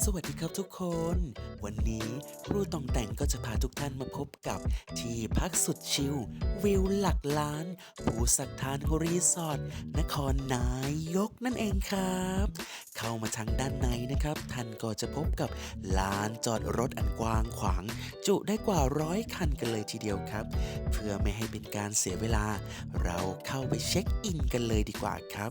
สวัสดีครับทุกคน วันนี้ครูตองแต่งก็จะพาทุกท่านมาพบกับ ที่พักสุดชิลวิวหลักล้าน ภูสักทานรีสอร์ทนครนายกนั่นเองครับ เข้ามาทางด้านในนะครับ ท่านก็จะพบกับลานจอดรถอันกว้างขวาง จุได้กว่าร้อยคันกันเลยทีเดียวครับ เพื่อไม่ให้เป็นการเสียเวลา เราเข้าไปเช็คอินกันเลยดีกว่าครับ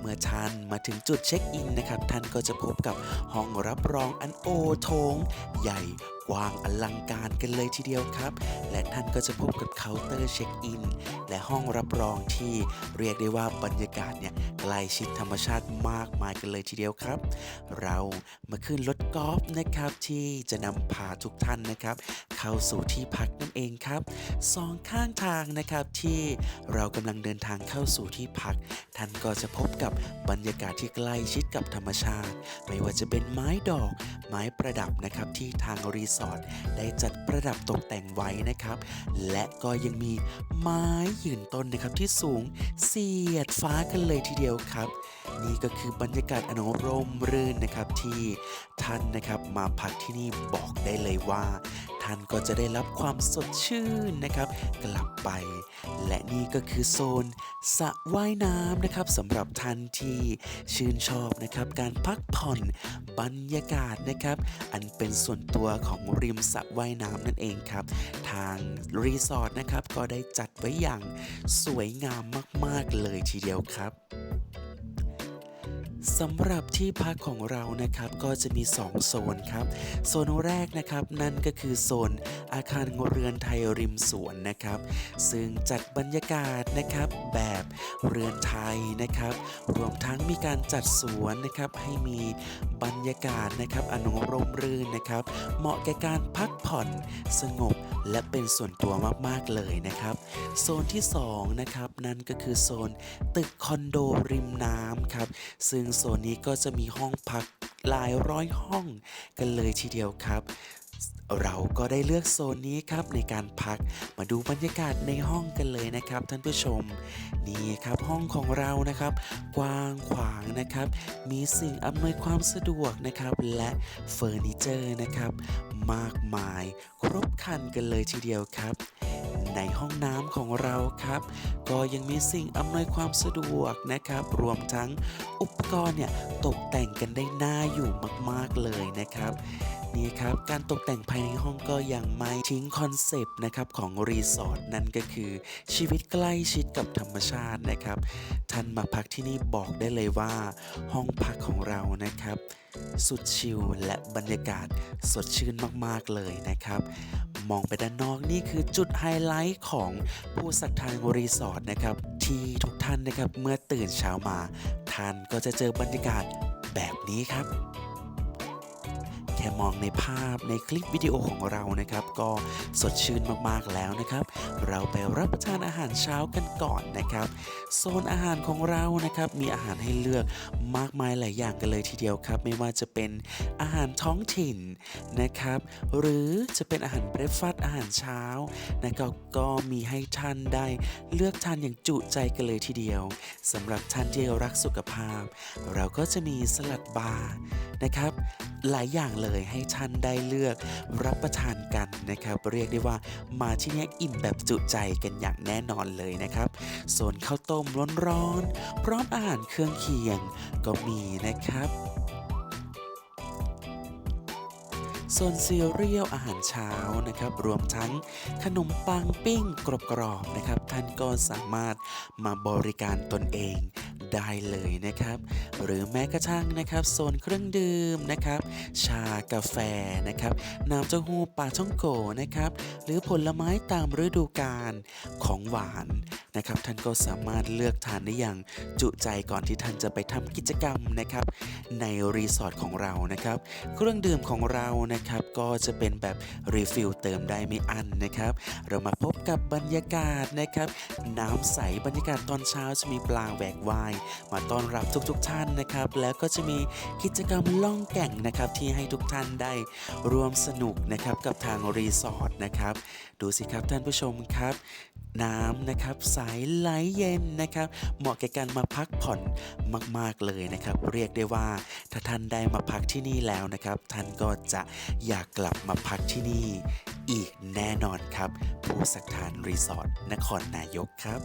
เมื่อท่านมาถึงจุดเช็คอินนะครับ ท่านก็จะพบกับห้องรับรองอันโอโถงใหญ่ กว้างอลังการกันเลยทีเดียวครับ และท่านก็จะพบกับเคาน์เตอร์เช็คอิน และห้องรับรองที่เรียกได้ว่าบรรยากาศเนี่ยใกล้ชิดธรรมชาติมากมายกันเลยทีเดียวครับ เรามาขึ้นรถกอล์ฟนะครับที่จะนำพาทุกท่านนะครับ เข้าสู่ที่พักนั่นเองครับสองข้างทางนะครับที่เรากำลังเดินทางเข้าสู่ที่พัก ท่านก็จะพบกับบรรยากาศที่ใกล้ชิดกับธรรมชาติ ไม่ว่าจะเป็นไม้ดอก ไม้ประดับนะครับที่ทางรีสสอร์ทได้จัดประดับตกแต่งไว้นะครับ และก็ยังมีไม้ยืนต้นนะครับที่สูงเสียดฟ้ากันเลยทีเดียวครับ นี่ก็คือบรรยากาศอนร่มรื่นนะครับที่ท่านนะครับมาพักที่นี่บอกได้เลยว่า ท่านก็จะได้รับความสดชื่นนะครับ กลับไป และนี่ก็คือโซนสระว่ายน้ำนะครับสำหรับท่านที่ชื่นชอบนะครับ การพักผ่อนบรรยากาศนะครับ อันเป็นส่วนตัวของริมสระว่ายน้ำนั่นเองครับ ทางรีสอร์ทนะครับก็ได้จัดไว้อย่างสวยงามมาก ๆ เลยทีเดียวครับ สำหรับที่พักของเรานะครับก็จะมี 2 โซนครับ โซนแรกนะครับนั่นก็คือโซนอาคารเรือนไทยริมสวนนะครับ ซึ่งจัดบรรยากาศนะครับแบบเรือนไทยนะครับ รวมทั้งมีการจัดสวนนะครับให้มีบรรยากาศนะครับอนุร่มรื่นนะครับ เหมาะแก่การพักผ่อนสงบ และเป็นส่วนตัวมากๆเลยนะครับ โซนที่2นะครับนั่นก็คือโซนตึกคอนโดริมน้ำครับ ซึ่งโซนนี้ก็จะมีห้องพักหลายร้อยห้องกันเลยทีเดียวครับ เราก็ได้เลือกโซนนี้ครับในการพักมาดูบรรยากาศในห้องกันเลยนะครับ ท่านผู้ชม นี่ครับห้องของเรานะครับ กว้างขวางนะครับ มีสิ่งอำนวยความสะดวกนะครับ และเฟอร์นิเจอร์นะครับ มากมาย ครบครันกันเลยทีเดียวครับ ในห้องน้ำของเราครับ ก็ยังมีสิ่งอำนวยความสะดวกนะครับ รวมทั้งอุปกรณ์เนี่ยตกแต่งกันได้น่าอยู่มากๆเลยนะครับนี่ครับการตกแต่งภายในห้องก็ยังไม่ทิ้งคอนเซปต์นะครับของรีสอร์ทนั่นก็คือชีวิตใกล้ชิดกับธรรมชาตินะครับ ท่านมาพักที่นี่บอกได้เลยว่า ห้องพักของเรานะครับ สุดชิลและบรรยากาศสดชื่นมากๆเลยนะครับ มองไปด้านนอกนี่คือจุดไฮไลท์ของภูสักทานรีสอร์ทนะครับ ที่ทุกท่านนะครับเมื่อตื่นเช้ามา ท่านก็จะเจอบรรยากาศแบบนี้ครับ แค่มองในภาพในคลิปวิดีโอของเรานะครับ ก็สดชื่นมากๆแล้วนะครับ เราไปรับประทานอาหารเช้ากันก่อนนะครับ โซนอาหารของเรานะครับมีอาหารให้เลือกมากมายหลายอย่างกันเลยทีเดียวครับ ไม่ว่าจะเป็นอาหารท้องถิ่นนะครับ หรือจะเป็นอาหารเบรคฟาสต์อาหารเช้านะครับก็มีให้ท่านได้เลือกทานอย่างจุใจกันเลยทีเดียวสำหรับท่านที่รักสุขภาพ เราก็จะมีสลัดบาร์นะครับ หลายอย่างเลยให้ท่านได้เลือกรับประทานกันนะครับเรียกได้ว่ามาที่นี่อิ่มแบบจุใจกันอย่างแน่นอนเลยนะครับโซนข้าวต้มร้อนๆพร้อมอาหารเครื่องเคียงก็มีนะครับโซนซีเรียลอาหารเช้านะครับ รวมทั้งขนมปังปิ้งกรอบๆนะครับ ท่านก็สามารถมาบริการตนเอง ได้เลยนะครับ หรือแม้กระทั่งนะครับโซนเครื่องดื่มนะครับ ชากาแฟนะครับน้ำเต้าหู้ปลาท่องโกนะครับ หรือผลไม้ตามฤดูกาลของหวาน นะครับท่านก็สามารถเลือกทานได้อย่างจุใจก่อนที่ท่านจะไปทำกิจกรรมนะครับในรีสอร์ทของเรานะครับ เครื่องดื่มของเรานะครับก็จะเป็นแบบรีฟิลเติมได้ไม่อั้นนะครับ เรามาพบกับบรรยากาศนะครับน้ำใสบรรยากาศตอนเช้าจะมีปลาแหวกว่ายมาต้อนรับทุกๆท่านนะครับ แล้วก็จะมีกิจกรรมล่องแก่งนะครับที่ให้ทุกท่านได้ร่วมสนุกนะครับกับทางรีสอร์ทนะครับ ดูสิครับท่านผู้ชมครับ น้ำนะครับ สายไหลเย็นนะครับ เหมาะแก่การมาพักผ่อนมาก ๆ เลยนะครับ เรียกได้ว่าถ้าท่านได้มาพักที่นี่แล้วนะครับ ท่านก็จะอยากกลับมาพักที่นี่อีกแน่นอนครับผู้สักทานรีสอร์ทนครนายกครับ